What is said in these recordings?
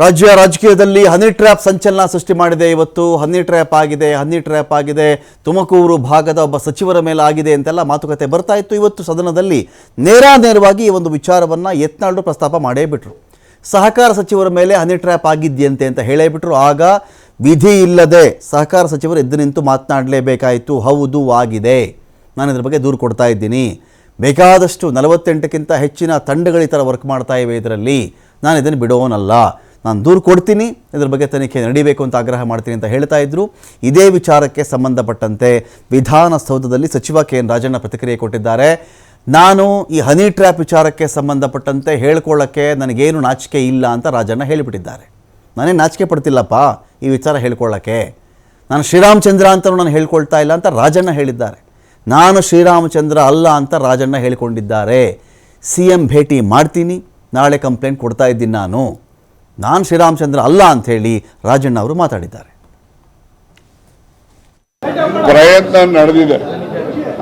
ರಾಜ್ಯ ರಾಜಕೀಯದಲ್ಲಿ honey trap ಸಂಚಲನ ಸೃಷ್ಟಿ ಮಾಡಿದೆ ಇವತ್ತು. ಹನಿ ಟ್ರ್ಯಾಪ್ ಆಗಿದೆ ಹನಿ ಟ್ರ್ಯಾಪ್ ಆಗಿದೆ. ತುಮಕೂರು ಭಾಗದ ಒಬ್ಬ ಸಚಿವರ ಮೇಲೆ ಆಗಿದೆ ಅಂತೆಲ್ಲ ಮಾತುಕತೆ ಬರ್ತಾ ಇತ್ತು. ಇವತ್ತು ಸದನದಲ್ಲಿ ನೇರಾನೇರವಾಗಿ ಈ ಒಂದು ವಿಚಾರವನ್ನು ಯತ್ನಾಳ್ರು ಪ್ರಸ್ತಾಪ ಮಾಡೇ ಬಿಟ್ರು. ಸಹಕಾರ ಸಚಿವರ ಮೇಲೆ ಹನಿ ಟ್ರ್ಯಾಪ್ ಆಗಿದ್ಯಂತೆ ಅಂತ ಹೇಳೇ ಬಿಟ್ರು. ಆಗ ವಿಧಿ ಇಲ್ಲದೆ ಸಹಕಾರ ಸಚಿವರು ಎದ್ದು ನಿಂತು ಮಾತನಾಡಲೇಬೇಕಾಯಿತು. ಹೌದು, ಆಗಿದೆ. ನಾನು ಇದ್ರ ಬಗ್ಗೆ ದೂರು ಕೊಡ್ತಾ ಇದ್ದೀನಿ. ಬೇಕಾದಷ್ಟು ನಲವತ್ತೆಂಟಕ್ಕಿಂತ ಹೆಚ್ಚಿನ ತಂಡಗಳು ಈ ಥರ ವರ್ಕ್ ಮಾಡ್ತಾ ಇವೆ ಇದರಲ್ಲಿ. ನಾನು ಇದನ್ನು ಬಿಡೋನಲ್ಲ. ನಾನು ದೂರು ಕೊಡ್ತೀನಿ, ಇದ್ರ ಬಗ್ಗೆ ತನಿಖೆ ನಡೀಬೇಕು ಅಂತ ಆಗ್ರಹ ಮಾಡ್ತೀನಿ ಅಂತ ಹೇಳ್ತಾ ಇದ್ರು. ಇದೇ ವಿಚಾರಕ್ಕೆ ಸಂಬಂಧಪಟ್ಟಂತೆ ವಿಧಾನಸೌಧದಲ್ಲಿ ಸಚಿವ ಕೆ ಎನ್ ರಾಜಣ್ಣ ಪ್ರತಿಕ್ರಿಯೆ ಕೊಟ್ಟಿದ್ದಾರೆ. ನಾನು ಈ ಹನಿ ಟ್ರ್ಯಾಪ್ ವಿಚಾರಕ್ಕೆ ಸಂಬಂಧಪಟ್ಟಂತೆ ಹೇಳ್ಕೊಳ್ಳೋಕ್ಕೆ ನನಗೇನು ನಾಚಿಕೆ ಇಲ್ಲ ಅಂತ ರಾಜಣ್ಣ ಹೇಳಿಬಿಟ್ಟಿದ್ದಾರೆ. ನಾನೇ ನಾಚಿಕೆ ಪಡ್ತಿಲ್ಲಪ್ಪ ಈ ವಿಚಾರ ಹೇಳ್ಕೊಳ್ಳೋಕ್ಕೆ. ನಾನು ಶ್ರೀರಾಮಚಂದ್ರ ಅಂತಲೂ ನಾನು ಹೇಳ್ಕೊಳ್ತಾ ಇಲ್ಲ ಅಂತ ರಾಜಣ್ಣ ಹೇಳಿದ್ದಾರೆ. ನಾನು ಶ್ರೀರಾಮಚಂದ್ರ ಅಲ್ಲ ಅಂತ ರಾಜಣ್ಣ ಹೇಳಿಕೊಂಡಿದ್ದಾರೆ. ಸಿ ಎಂ ಭೇಟಿ ಮಾಡ್ತೀನಿ, ನಾಳೆ ಕಂಪ್ಲೇಂಟ್ ಕೊಡ್ತಾ ಇದ್ದೀನಿ ನಾನು. ನಾನು ಶ್ರೀರಾಮಚಂದ್ರ ಅಲ್ಲ ಅಂಥೇಳಿ ರಾಜಣ್ಣ ಅವರು ಮಾತಾಡಿದ್ದಾರೆ. ಪ್ರಯತ್ನ ನಡೆದಿದೆ.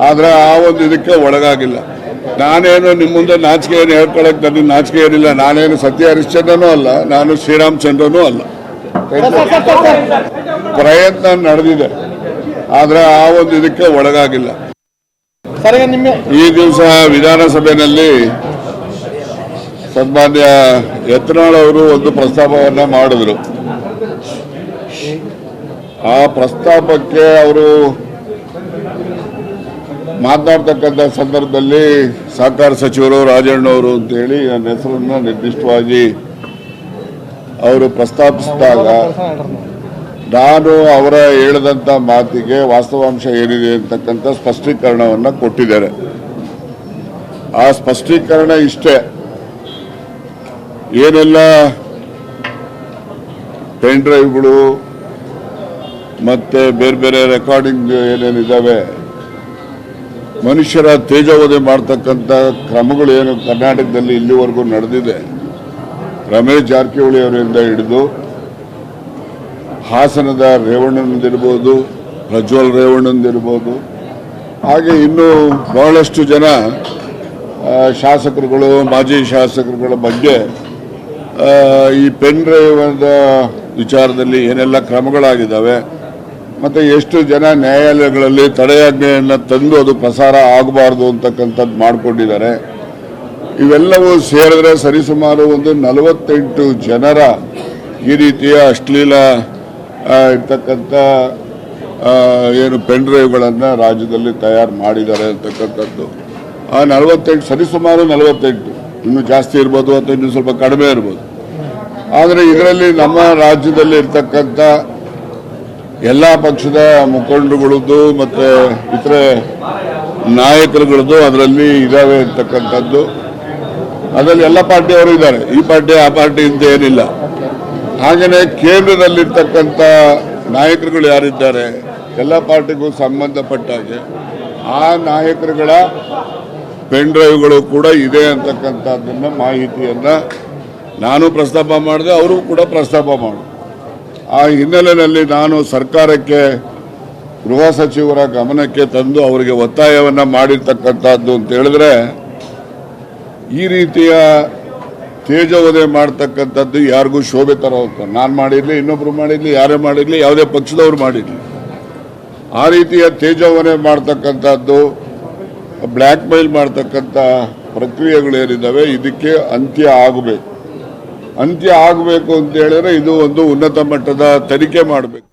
ಆದ್ರೆ ಆ ಒಂದು ಇದಕ್ಕೆ ಒಳಗಾಗಿಲ್ಲ. ನಾನೇನು ನಿಮ್ಮ ಮುಂದೆ ನಾಚಿಕೆ ಏನು ಹೇಳ್ಕೊಳಕ್ ನನಗೆ ನಾಚಿಕೆ ಏನಿಲ್ಲ. ನಾನೇನು ಸತ್ಯ ಹರಿಶ್ಚಂದ್ರನೂ ಅಲ್ಲ. ನಾನು ಶ್ರೀರಾಮಚಂದ್ರನೂ ಅಲ್ಲ. ಪ್ರಯತ್ನ ನಡೆದಿದೆ. ಆದ್ರೆ ಆ ಒಂದು ಇದಕ್ಕೆ ಒಳಗಾಗಿಲ್ಲ. ಈ ದಿವಸ ವಿಧಾನಸಭೆಯಲ್ಲಿ ಸನ್ಮಾನ್ಯ ಯತ್ನಾಳ್ ಅವರು ಒಂದು ಪ್ರಸ್ತಾಪವನ್ನ ಮಾಡಿದ್ರು. ಆ ಪ್ರಸ್ತಾಪಕ್ಕೆ ಅವರು ಮಾತನಾಡ್ತಕ್ಕಂಥ ಸಂದರ್ಭದಲ್ಲಿ ಸಹಕಾರ ಸಚಿವರು ರಾಜಣ್ಣವರು ಅಂತೇಳಿ ನನ್ನ ಹೆಸರನ್ನು ನಿರ್ದಿಷ್ಟವಾಗಿ ಅವರು ಪ್ರಸ್ತಾಪಿಸಿದಾಗ ನಾನು ಅವರ ಹೇಳಿದಂಥ ಮಾತಿಗೆ ವಾಸ್ತವಾಂಶ ಏನಿದೆ ಅಂತಕ್ಕಂಥ ಸ್ಪಷ್ಟೀಕರಣವನ್ನು ಕೊಟ್ಟಿದ್ದಾರೆ. ಆ ಸ್ಪಷ್ಟೀಕರಣ ಇಷ್ಟೇ. ಏನೆಲ್ಲ ಪೆನ್ ಡ್ರೈವ್ಗಳು ಮತ್ತೆ ಬೇರೆ ಬೇರೆ ರೆಕಾರ್ಡಿಂಗ್ ಏನೇನಿದ್ದಾವೆ, ಮನುಷ್ಯರ ತೇಜವದೆ ಮಾಡ್ತಕ್ಕಂಥ ಕ್ರಮಗಳು ಏನು ಕರ್ನಾಟಕದಲ್ಲಿ ಇಲ್ಲಿವರೆಗೂ ನಡೆದಿದೆ. ರಮೇಶ್ ಜಾರಕಿಹೊಳಿ ಅವರಿಂದ ಹಿಡಿದು ಹಾಸನದ ರೇವಣ್ಣನದಿರ್ಬೋದು ಪ್ರಜ್ವಲ್ ರೇವಣ್ಣಂದಿರ್ಬೋದು ಹಾಗೆ ಇನ್ನೂ ಬಹಳಷ್ಟು ಜನ ಶಾಸಕರುಗಳು, ಮಾಜಿ ಶಾಸಕರುಗಳ ಬಗ್ಗೆ ಈ ಪೆನ್ ಡ್ರೈವ್ ವಿಚಾರದಲ್ಲಿ ಏನೆಲ್ಲ ಕ್ರಮಗಳಾಗಿದ್ದಾವೆ? ಮತ್ತು ಎಷ್ಟು ಜನ ನ್ಯಾಯಾಲಯಗಳಲ್ಲಿ ತಡೆಯಾಜ್ಞೆಯನ್ನು ತಂದು ಅದು ಪ್ರಸಾರ ಆಗಬಾರ್ದು ಅಂತಕ್ಕಂಥದ್ದು ಮಾಡಿಕೊಂಡಿದ್ದಾರೆ. ಇವೆಲ್ಲವೂ ಸೇರಿದ್ರೆ ಸರಿಸುಮಾರು ಒಂದು ನಲವತ್ತೆಂಟು ಜನರ ಈ ರೀತಿಯ ಅಶ್ಲೀಲ ಇರ್ತಕ್ಕಂಥ ಏನು ಪೆನ್ ಡ್ರೈವ್ಗಳನ್ನು ರಾಜ್ಯದಲ್ಲಿ ತಯಾರು ಮಾಡಿದ್ದಾರೆ ಅಂತಕ್ಕಂಥದ್ದು. ಆ ನಲವತ್ತೆಂಟು, ಸರಿಸುಮಾರು ನಲವತ್ತೆಂಟು. ಇನ್ನೂ ಜಾಸ್ತಿ ಇರ್ಬೋದು ಅಥವಾ ಇನ್ನೂ ಸ್ವಲ್ಪ ಕಡಿಮೆ ಇರ್ಬೋದು. ಆದರೆ ಇದರಲ್ಲಿ ನಮ್ಮ ರಾಜ್ಯದಲ್ಲಿ ಇರ್ತಕ್ಕಂಥ ಎಲ್ಲ ಪಕ್ಷದ ಮುಖಂಡರುಗಳದ್ದು ಮತ್ತು ಇತರೆ ನಾಯಕರುಗಳದ್ದು ಅದರಲ್ಲಿ ಇದಾವೆ ಅಂತಕ್ಕಂಥದ್ದು. ಅದರಲ್ಲಿ ಎಲ್ಲ ಪಾರ್ಟಿಯವರು ಇದ್ದಾರೆ. ಈ ಪಾರ್ಟಿ, ಆ ಪಾರ್ಟಿ ಅಂತ ಏನಿಲ್ಲ. ಹಾಗೆಯೇ ಕೇಂದ್ರದಲ್ಲಿರ್ತಕ್ಕಂಥ ನಾಯಕರುಗಳು ಯಾರಿದ್ದಾರೆ? ಎಲ್ಲ ಪಾರ್ಟಿಗೂ ಸಂಬಂಧಪಟ್ಟ ಹಾಗೆ ಆ ನಾಯಕರುಗಳ ಪೆನ್ ಡ್ರೈವ್ಗಳು ಕೂಡ ಇದೆ ಅಂತಕ್ಕಂಥದ್ದನ್ನು ಮಾಹಿತಿಯನ್ನ ನಾನು ಪ್ರಸ್ತಾಪ ಮಾಡಿದೆ, ಅವರು ಕೂಡ ಪ್ರಸ್ತಾಪ ಮಾಡಿ ಆ ಹಿನ್ನೆಲೆಯಲ್ಲಿ ನಾನು ಸರ್ಕಾರಕ್ಕೆ, ಗೃಹ ಸಚಿವರ ಗಮನಕ್ಕೆ ತಂದು ಅವರಿಗೆ ಒತ್ತಾಯವನ್ನು ಮಾಡಿರ್ತಕ್ಕಂಥದ್ದು ಅಂತ ಹೇಳಿದ್ರೆ, ಈ ರೀತಿಯ ತೇಜೋವಧೆ ಮಾಡ್ತಕ್ಕಂಥದ್ದು ಯಾರಿಗೂ ಶೋಭೆ ತರ ಹೋಗ್ತಾರೆ ನಾನು ಮಾಡಿರಲಿ, ಇನ್ನೊಬ್ರು ಮಾಡಿರಲಿ, ಯಾರೇ ಮಾಡಿರಲಿ, ಯಾವುದೇ ಪಕ್ಷದವ್ರು ಮಾಡಿರಲಿ. ಆ ರೀತಿಯ ತೇಜೋವನೆ ಮಾಡ್ತಕ್ಕಂಥದ್ದು, ಬ್ಲ್ಯಾಕ್ ಮೇಲ್ ಮಾಡ್ತಕ್ಕಂಥ ಪ್ರಕ್ರಿಯೆಗಳೇನಿದ್ದಾವೆ, ಇದಕ್ಕೆ ಅಂತ್ಯ ಆಗಬೇಕು. ಅಂತ್ಯ ಆಗಬೇಕು ಅಂತ ಹೇಳಿದ್ರೆ ಇದು ಒಂದು ಉನ್ನತ ಮಟ್ಟದ ತನಿಖೆ ಮಾಡಬೇಕು.